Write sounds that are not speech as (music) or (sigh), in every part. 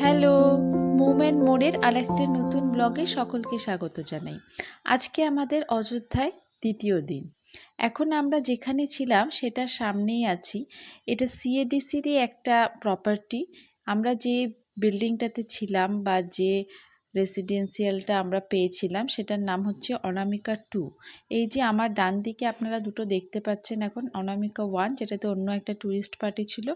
Hello moment মোড়ের আরেকটি নতুন ব্লগে সকলকে স্বাগত জানাই। আজকে আমাদের অযোধ্যায় দ্বিতীয় দিন। এখন আমরা যেখানে ছিলাম সেটার সামনেই আছি। এটা সিএডিসিরই একটা প্রপার্টি আমরা যে বিল্ডিংটাতে ছিলাম বা যে রেসিডেন্সিয়ালটা আমরা পেয়েছিলাম, সেটার নাম হচ্ছে অনামিকা টু এই যে আমার ডান দিকে আপনারা দুটো দেখতে পাচ্ছেন এখন, অনামিকা ওয়ান যেটাতে অন্য একটা ট্যুরিস্ট পার্টি ছিল,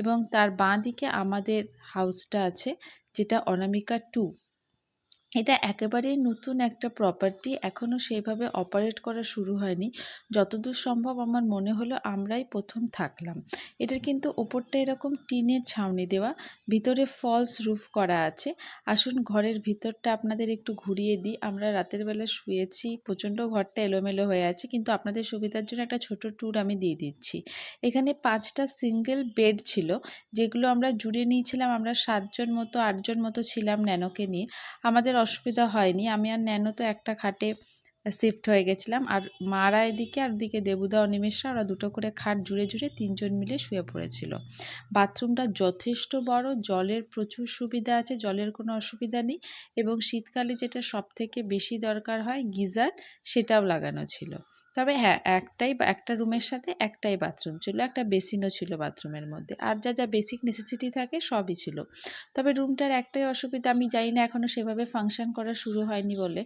এবং তার বাঁ দিকে আমাদের হাউসটা আছে, যেটা অনামিকা টু এটা একেবারেই নতুন একটা প্রপার্টি এখনও সেইভাবে অপারেট করা শুরু হয়নি। যতদূর সম্ভব আমার মনে হলো আমরাই প্রথম থাকলাম। এটার কিন্তু ওপরটা এরকম টিনের ছাউনি দেওয়া, ভিতরে ফলস রুফ করা আছে। আসুন ঘরের ভিতরটা আপনাদের একটু ঘুরিয়ে দিই। আমরা রাতের বেলা শুয়েছি, প্রচণ্ড ঘরটা এলোমেলো হয়ে আছে, কিন্তু আপনাদের সুবিধার জন্য একটা ছোট ট্যুর আমি দিয়ে দিচ্ছি। এখানে পাঁচটা সিঙ্গেল বেড ছিল, যেগুলো আমরা জুড়ে নিয়েছিলাম, আমরা সাতজন মতো, আটজন মতো ছিলাম ন্যানোকে নিয়ে। আমাদের অসুবিধা হয়নি। আমি আর ন্যানো তো একটা খাটে শিফট হয়ে গেছিলাম। আর মারা এদিকে আর দিকে দেবুদা অনিমেষা ওরা দুটো করে খাট জুড়ে জুড়ে তিনজন মিলে শুয়ে পড়েছিল। বাথরুমটা যথেষ্ট বড়, জলের প্রচুর সুবিধা আছে, জলের কোনো অসুবিধা নেই এবং শীতকালে যেটা সবথেকে বেশি দরকার হয় গিজার, সেটাও লাগানো ছিল। তবে হ্যাঁ একটাই একটা রুমের সাথে একটাই বাথরুম ছিল, একটা বেসিনও ছিল বাথরুমের মধ্যে। আর যা যা বেসিক নেসেসিটি থাকে সবই ছিল। তবে রুমটার একটাই অসুবিধা, আমি জানি না এখনও সেভাবে ফাংশন করা শুরু হয়নি বলে।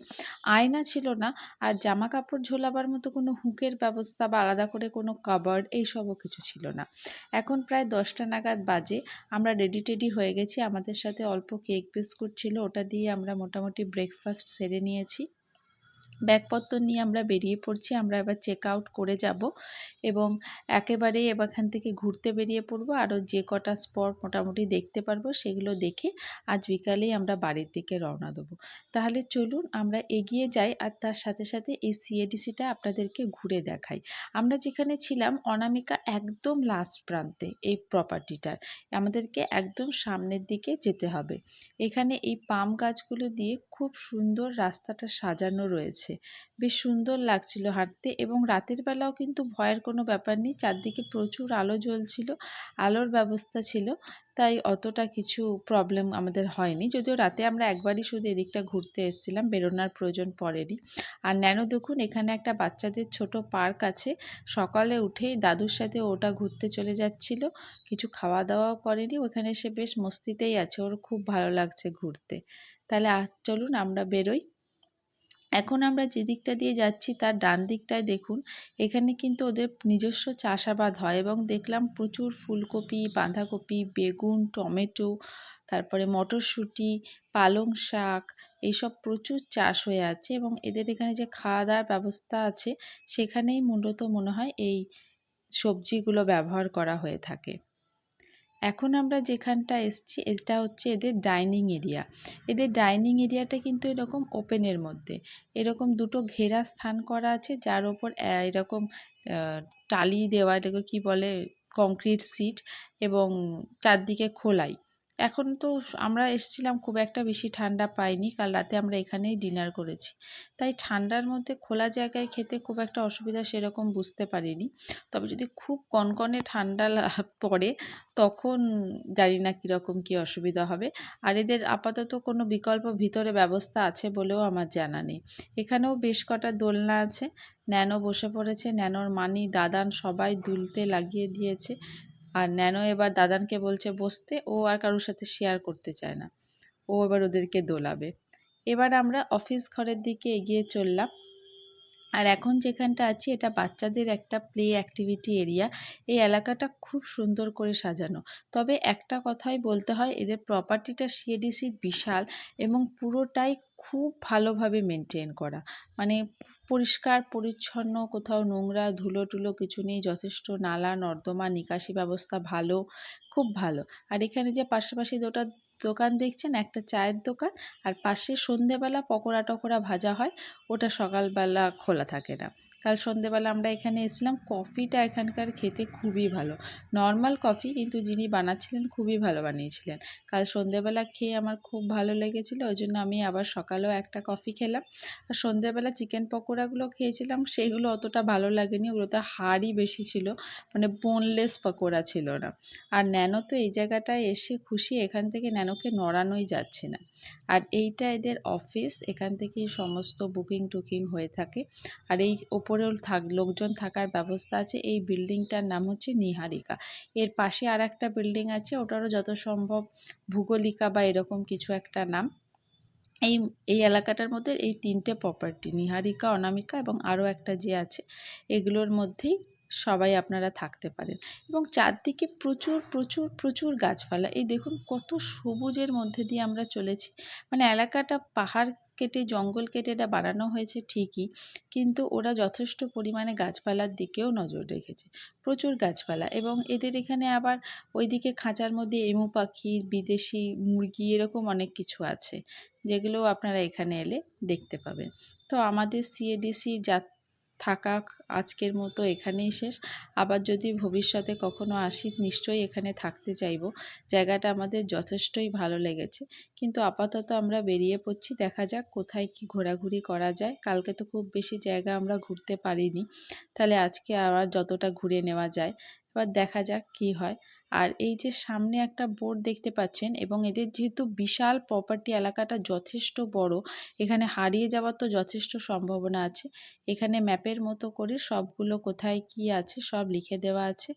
আয়না ছিল না, আর জামা কাপড় ঝোলাবার মতো কোনো হুকের ব্যবস্থা বা আলাদা করে কোনো কাবার্ড এইসবও কিছু ছিল না। এখন প্রায় দশটা নাগাদ বাজে, আমরা রেডি টেডি হয়ে গেছি। আমাদের সাথে অল্প কেক বিস্কুট ছিল, ওটা দিয়ে আমরা মোটামুটি ব্রেকফাস্ট সেরে নিয়েছি। ব্যাগপত্র নিয়ে আমরা বেরিয়ে পড়ছি, আমরা এবার চেক আউট করে যাব এবং একেবারেই এখান থেকে ঘুরতে বেরিয়ে পড়ব। আরও যে কটা স্পট মোটামুটি দেখতে পারব সেগুলো দেখে আজ বিকালেই আমরা বাড়ির দিকে রওনা দেবো। তাহলে চলুন আমরা এগিয়ে যাই আর তার সাথে সাথে এই সিএডিসিটা আপনাদেরকে ঘুরে দেখাই। আমরা যেখানে ছিলাম অনামিকা একদম লাস্ট প্রান্তে এই প্রপার্টিটার আমাদেরকে একদম সামনের দিকে যেতে হবে। এখানে এই পাম গাছগুলো দিয়ে খুব সুন্দর রাস্তাটা সাজানো রয়েছে। বেশ সুন্দর লাগছিল হাঁটতে এবং রাতের বেলাও কিন্তু ভয়ের কোনো ব্যাপার নেই। চারদিকে প্রচুর আলো জ্বলছিল, আলোর ব্যবস্থা ছিল, তাই অতটা কিছু প্রবলেম আমাদের হয়নি। যদিও রাতে আমরা একবারই শুধু এদিকটা ঘুরতে এসেছিলাম, বেরোনোর প্রয়োজন পড়েনি। আর ন্যানো দেখুন, এখানে একটা বাচ্চাদের ছোট পার্ক আছে। সকালে উঠেই দাদুর সাথে ওটা ঘুরতে চলে যাচ্ছিল, কিছু খাওয়া দাওয়াও করেনি। ওখানে সে বেশ মস্তিতেই আছে, ওর খুব ভালো লাগছে ঘুরতে। তাহলে চলুন আমরা বেরোই। এখন আমরা যে দিকটা দিয়ে যাচ্ছি তার ডান দিকটায় দেখুন, এখানে কিন্তু ওদের নিজস্ব চাষাবাদ হয় এবং দেখলাম প্রচুর ফুলকপি, বাঁধাকপি, বেগুন, টমেটো, তারপরে মটরশুঁটি, পালং শাক এইসব প্রচুর চাষ হয়ে আছে এবং এদের এখানে যে খাওয়া দাওয়ার ব্যবস্থা আছে সেখানেই মূলত মনে হয় এই সবজিগুলো ব্যবহার করা হয়ে থাকে। এখন আমরা যেখানটা এসছি, এটা হচ্ছে এদের ডাইনিং এরিয়া। এদের ডাইনিং এরিয়াটা কিন্তু এরকম ওপেনের মধ্যে। এরকম দুটো ঘেরা স্থান করা আছে, যার ওপর এরকম টালি দেওয়া, এটাকে কী বলে কংক্রিট সিট এবং চারদিকে খোলাই। এখন তো আমরা এসেছিলাম খুব একটা বেশি ঠান্ডা পাইনি, কাল রাতে আমরা এখানেই ডিনার করেছি। তাই ঠান্ডার মধ্যে খোলা জায়গায় খেতে খুব একটা অসুবিধা সেরকম বুঝতে পারিনি। তবে যদি খুব কনকনে ঠান্ডা (laughs) পড়ে, তখন জানি না কীরকম কী অসুবিধা হবে। আর এদের আপাতত কোনো বিকল্প ভিতরে ব্যবস্থা আছে বলেও আমার জানা নেই। এখানেও বেশ কটা দোলনা আছে। ন্যানো বসে পড়েছে, ন্যানোর মানি দাদান সবাই দুলতে লাগিয়ে দিয়েছে। আর ন্যানো এবার দাদানকে বলছে, বসতে। ও আর কারোর সাথে শেয়ার করতে চায় না। ও এবার ওদেরকে দোলাবে। এবার আমরা অফিস ঘরের দিকে এগিয়ে চললাম। আর এখন যেখানটা আছি, এটা বাচ্চাদের একটা প্লে অ্যাক্টিভিটি এরিয়া এই এলাকাটা খুব সুন্দর করে সাজানো। তবে একটা কথাই বলতে হয়, এদের প্রপার্টিটা সিএডিসির বিশাল এবং পুরোটাই খুব ভালোভাবে মেনটেন করা। মানে পরিষ্কার, পরিচ্ছন্ন, কোথাও নোংরা ধুলো টুলো কিছু নেই, যথেষ্ট নালা, নর্দমা, নিকাশি ব্যবস্থা ভালো, খুব ভালো। আর এখানে যে পাশাপাশি দুটা দোকান দেখছেন, একটা চায়ের দোকান, আর পাশে সন্ধেবেলা পকোড়া টকোড়া ভাজা হয়, ওটা সকালবেলা খোলা থাকে না। কাল সন্ধেবেলা আমরা এখানে এসেছিলাম। কফিটা এখানকার খেতে খুবই ভালো। নর্মাল কফি, কিন্তু যিনি বানাচ্ছিলেন খুবই ভালো বানিয়েছিলেন। কাল সন্ধেবেলা খেয়ে আমার খুব ভালো লেগেছিলো, ওই জন্য আমি আবার সকালেও একটা কফি খেলাম। আর সন্ধেবেলা চিকেন পকোড়াগুলো খেয়েছিলাম সেইগুলো অতটা ভালো লাগেনি, ওগুলোতে হাড়ই বেশি ছিল মানে বোনলেস পকোড়া ছিল না। আর ন্যানো তো এই জায়গাটায় এসে খুশি, এখান থেকে ন্যানোকে নড়ানোই যাচ্ছে না। আর এইটা এদের অফিস এখান থেকেই সমস্ত বুকিং টুকিং হয়ে থাকে। আর এই ওপরেও থাক, লোকজন থাকার ব্যবস্থা আছে। এই বিল্ডিংটার নাম হচ্ছে নিহারিকা। এর পাশে আর একটা বিল্ডিং আছে, ওটারও যত সম্ভব ভূগোলিকা বা এরকম কিছু একটা নাম। এই এই এলাকাটার মধ্যে এই তিনটে প্রপার্টি নিহারিকা, অনামিকা এবং আরও একটা যে আছে, এগুলোর মধ্যেই সবাই আপনারা থাকতে পারেন। এবং চারদিকে প্রচুর প্রচুর প্রচুর গাছপালা। এই দেখুন কত সবুজের মধ্যে দিয়ে আমরা চলেছি। মানে এলাকাটা পাহাড় কেটে, জঙ্গল কেটে এটা বাড়ানো হয়েছে ঠিকই, কিন্তু ওরা যথেষ্ট পরিমাণে গাছপালার দিকেও নজর রেখেছে, প্রচুর গাছপালা এবং এদের এখানে আবার ওইদিকে খাঁচার মধ্যে এমু পাখি, বিদেশি মুরগি এরকম অনেক কিছু আছে, যেগুলো আপনারা এখানে এলে দেখতে পাবেন। তো আমাদের সিএডিসি যা থাকা আজকের মতো এখানেই শেষ। আবার যদি ভবিষ্যতে কখনো আসি, নিশ্চয়ই এখানে থাকতে চাইব। জায়গাটা আমাদের যথেষ্টই ভালো লেগেছে। কিন্তু আপাতত আমরা বেরিয়ে পড়ছি, দেখা যাক কোথায় কি ঘোরাঘুরি করা যায়। কালকে তো খুব বেশি জায়গা আমরা ঘুরতে পারিনি। তাহলে আজকে আবার যতটা ঘুরে নেওয়া যায়। এবার দেখা যাক কি হয়। আর এই যে সামনে একটা বোর্ড দেখতে পাচ্ছেন এবং এদের যেহেতু বিশাল প্রপার্টি এলাকাটা যথেষ্ট বড়, এখানে হারিয়ে যাওয়ার তো যথেষ্ট সম্ভাবনা আছে। এখানে ম্যাপের মতো করে সবগুলো কোথায় কি আছে সব লিখে দেওয়া আছে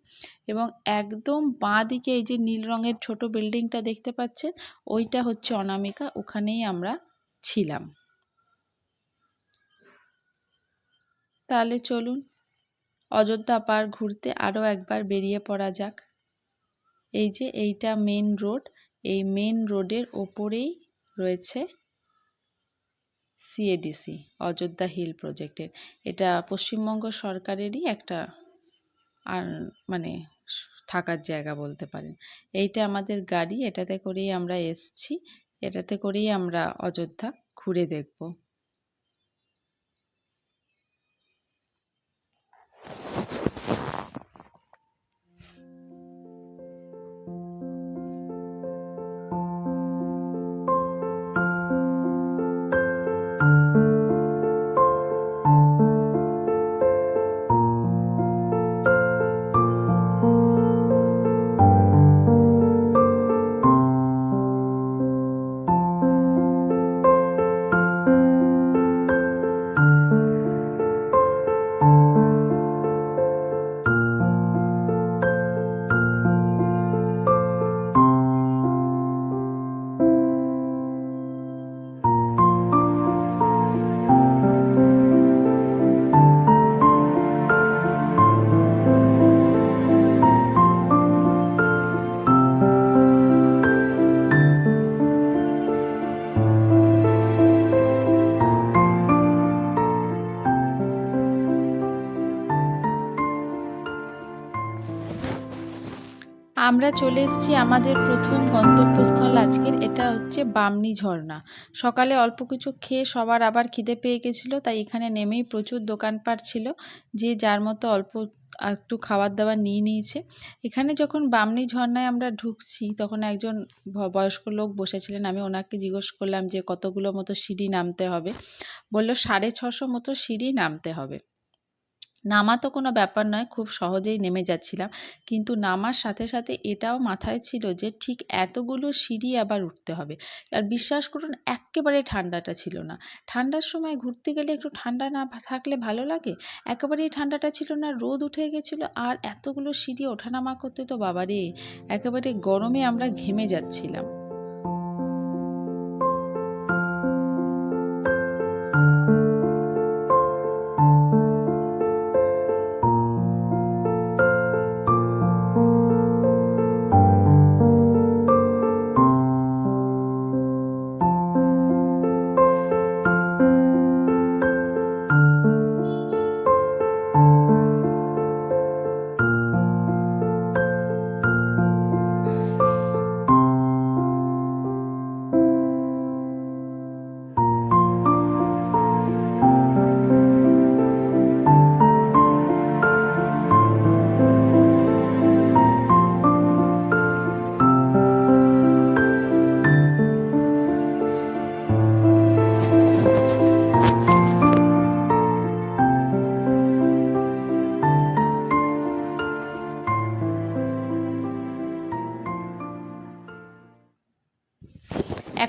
এবং একদম বাঁ দিকে এই যে নীল রঙের ছোট বিল্ডিংটা দেখতে পাচ্ছেন, ওইটা হচ্ছে অনামিকা, ওখানেই আমরা ছিলাম। তাহলে চলুন, অযোধ্যা পার্ক ঘুরতে আরও একবার বেরিয়ে পড়া যাক। এই যে এইটা মেন রোড এই মেন রোডের ওপরেই রয়েছে সিএডিসি অযোধ্যা হিল প্রজেক্টের এটা পশ্চিমবঙ্গ সরকারেরই একটা আর মানে থাকার জায়গা বলতে পারেন। এইটা আমাদের গাড়ি, এটাতে করেই আমরা এসছি, এটাতে করেই আমরা অযোধ্যা ঘুরে দেখব। আমরা চলে এসেছি আমাদের প্রথম গন্তব্যস্থল আজকের। এটা হচ্ছে বামনি ঝর্ণা। সকালে অল্প কিছু খেয়ে সবার আবার খিদে পেয়ে গেছিল, তাই এখানে নেমেই প্রচুর দোকানপাট ছিল, যে যার মতো অল্প একটু খাবার দাবার নিয়ে নিয়েছে। এখানে যখন বামনি ঝর্ণায় আমরা ঢুকছি, তখন একজন বয়স্ক লোক বসেছিলেন, আমি ওনাকে জিজ্ঞেস করলাম যে কতগুলো মতো সিঁড়ি নামতে হবে? বলল সাড়ে ছশো মতো সিঁড়ি নামতে হবে। নামা তো কোনো ব্যাপার নয়, খুব সহজেই নেমে যাচ্ছিলাম। কিন্তু নামার সাথে সাথে এটাও মাথায় ছিল যে ঠিক এতগুলো সিঁড়ি আবার উঠতে হবে। আর বিশ্বাস করুন, একেবারে ঠান্ডাটা ছিল না। ঠান্ডার সময় ঘুরতে গেলে একটু ঠান্ডা না থাকলে ভালো লাগে? একেবারেই ঠান্ডাটা ছিল না, রোদ উঠে গেছিল, আর এতগুলো সিঁড়ি ওঠানামা করতে তো বাবারে, একেবারে গরমে আমরা ঘেমে যাচ্ছিলাম। thank you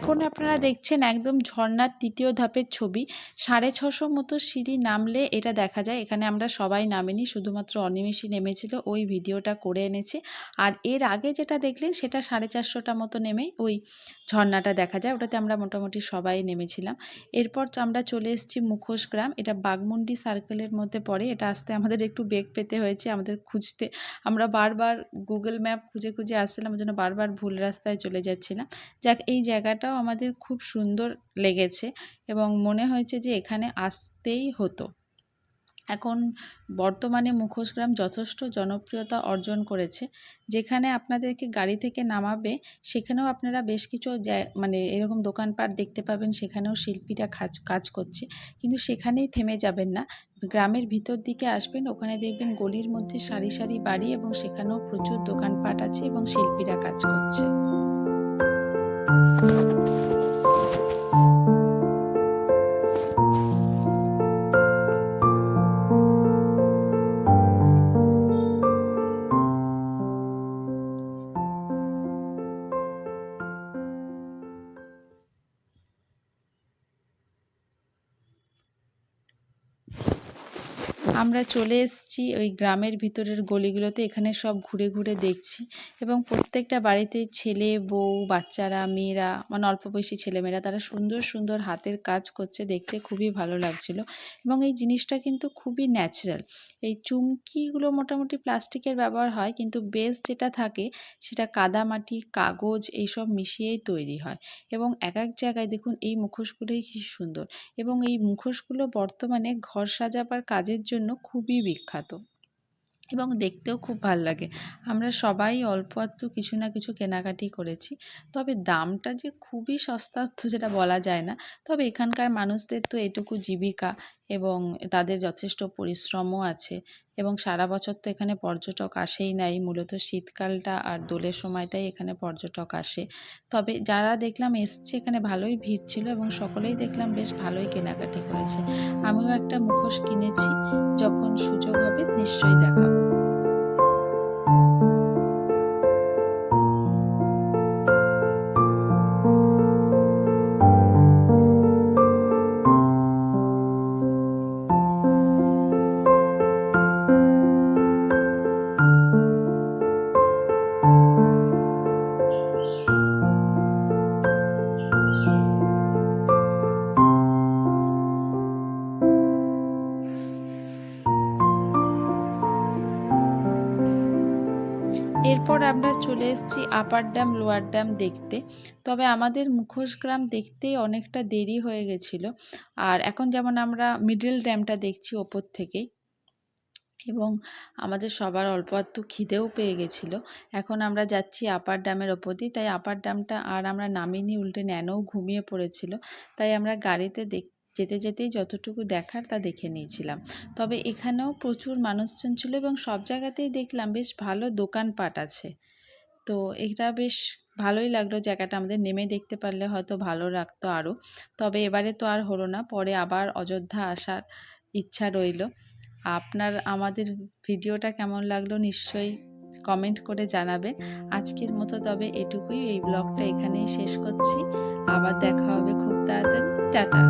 এখন আপনারা দেখছেন একদম ঝর্ণার তৃতীয় ধাপের ছবি। সাড়ে ছশো মতো সিঁড়ি নামলে এটা দেখা যায়। এখানে আমরা সবাই নামিনি, শুধুমাত্র অনিমেষই নেমেছিল, ওই ভিডিওটা করে এনেছি। আর এর আগে যেটা দেখলেন, সেটা সাড়ে চারশোটা মতো নেমে ওই ঝর্ণাটা দেখা যায়। ওটাতে আমরা মোটামুটি সবাই নেমেছিলাম। এরপর আমরা চলে এসেছি মুখোশ গ্রাম। এটা বাগমুন্ডি সার্কেলের মধ্যে পড়ে। এটা আসতে আমাদের একটু বেগ পেতে হয়েছে, আমাদের খুঁজতে। আমরা বারবার গুগল ম্যাপ খুঁজে খুঁজে আসছিলাম, ওই জন্য বারবার ভুল রাস্তায় চলে যাচ্ছিলাম। যাক, এই জায়গাটাও আমাদের খুব সুন্দর লেগেছে এবং মনে হয়েছে যে এখানে আসতেই হতো। এখন বর্তমানে মুখোশগ্রাম যথেষ্ট জনপ্রিয়তা অর্জন করেছে। যেখানে আপনাদেরকে গাড়ি থেকে নামাবে, সেখানেও আপনারা বেশ কিছু মানে এরকম দোকানপাট দেখতে পাবেন, সেখানেও শিল্পীরা কাজ কাজ করছে। কিন্তু সেখানেই থেমে যাবেন না। গ্রামের ভিতর দিকে আসবেন, ওখানে দেখবেন গলির মধ্যে সারি সারি বাড়ি এবং সেখানেও প্রচুর দোকানপাট আছে এবং শিল্পীরা কাজ করছে। আমরা চলে এসেছি ওই গ্রামের ভিতরের গলিগুলোতে। এখানে সব ঘুরে ঘুরে দেখছি এবং প্রত্যেকটা বাড়িতে ছেলে, বউ, বাচ্চারা, মেয়েরা মানে অল্প বয়সী ছেলেমেয়েরা, তারা সুন্দর সুন্দর হাতের কাজ করছে, দেখতে খুবই ভালো লাগছিল। এবং এই জিনিসটা কিন্তু খুবই ন্যাচারাল এই চুমকিগুলো মোটামুটি প্লাস্টিকের ব্যবহার হয়, কিন্তু বেস যেটা থাকে, সেটা কাদামাটি কাগজ এইসব মিশিয়েই তৈরি হয়। এবং এক এক জায়গায় দেখুন, এই মুখোশগুলোই কি সুন্দর। এবং এই মুখোশগুলো বর্তমানে ঘর সাজাবার কাজের জন্য খুবই বিখ্যাত। এবং দেখতেও খুব ভালো লাগে। আমরা সবাই অল্প আধটু কিছু না কিছু কেনাকাটি করেছি। তবে দামটা যে খুবই সস্তা তো সেটা বলা যায় না। তবে এখানকার মানুষদের তো এটুকু জীবিকা। এবং তাদের যথেষ্ট পরিশ্রমও আছে। এবং সারা বছর তো এখানে পর্যটক আসেই নাই। মূলত শীতকালটা আর দোলের সময়টাই এখানে পর্যটক আসে। তবে যারা দেখলাম এসছে, এখানে ভালোই ভিড় ছিল এবং সকলেই দেখলাম বেশ ভালোই কেনাকাটি করেছে। আমিও একটা মুখোশ কিনেছি। যখন সুযোগ হবে নিশ্চয়ই দেখাবো। এসেছি আপার ড্যাম, লোয়ার ড্যাম দেখতে। তবে আমাদের মুখোশ গ্রাম দেখতেই অনেকটা দেরি হয়ে গেছিল। আর এখন যেমন আমরা মিডল ড্যামটা দেখছি ওপর থেকেই। এবং আমাদের সবার অল্প আধটু খিদেও পেয়ে গেছিল। এখন আমরা যাচ্ছি আপার ড্যামের ওপর দিয়ে। তাই আপার ড্যামটা আর আমরা নামিনি, উল্টে ন্যানোও ঘুমিয়ে পড়েছিল। তাই আমরা গাড়িতে দেখ, যেতে যেতেই যতটুকু দেখার তা দেখে নিয়েছিলাম। তবে এখানেও প্রচুর মানুষজন ছিল এবং সব জায়গাতেই দেখলাম বেশ ভালো দোকানপাট আছে। তো এটা বেশ ভালোই লাগল জায়গাটা আমাদের নেমে দেখতে পারলে হয়তো ভালো লাগতো আরও তবে এবারে তো আর হলো না, পরে আবার অযোধ্যা আসার ইচ্ছা রইল। আপনার আমাদের ভিডিওটা কেমন লাগল নিশ্চয়ই কমেন্ট করে জানাবেন। আজকের মতো তবে এটুকুই, এই ব্লগটা এখানেই শেষ করছি। আবার দেখা হবে খুব তাড়াতাড়ি। টাটা!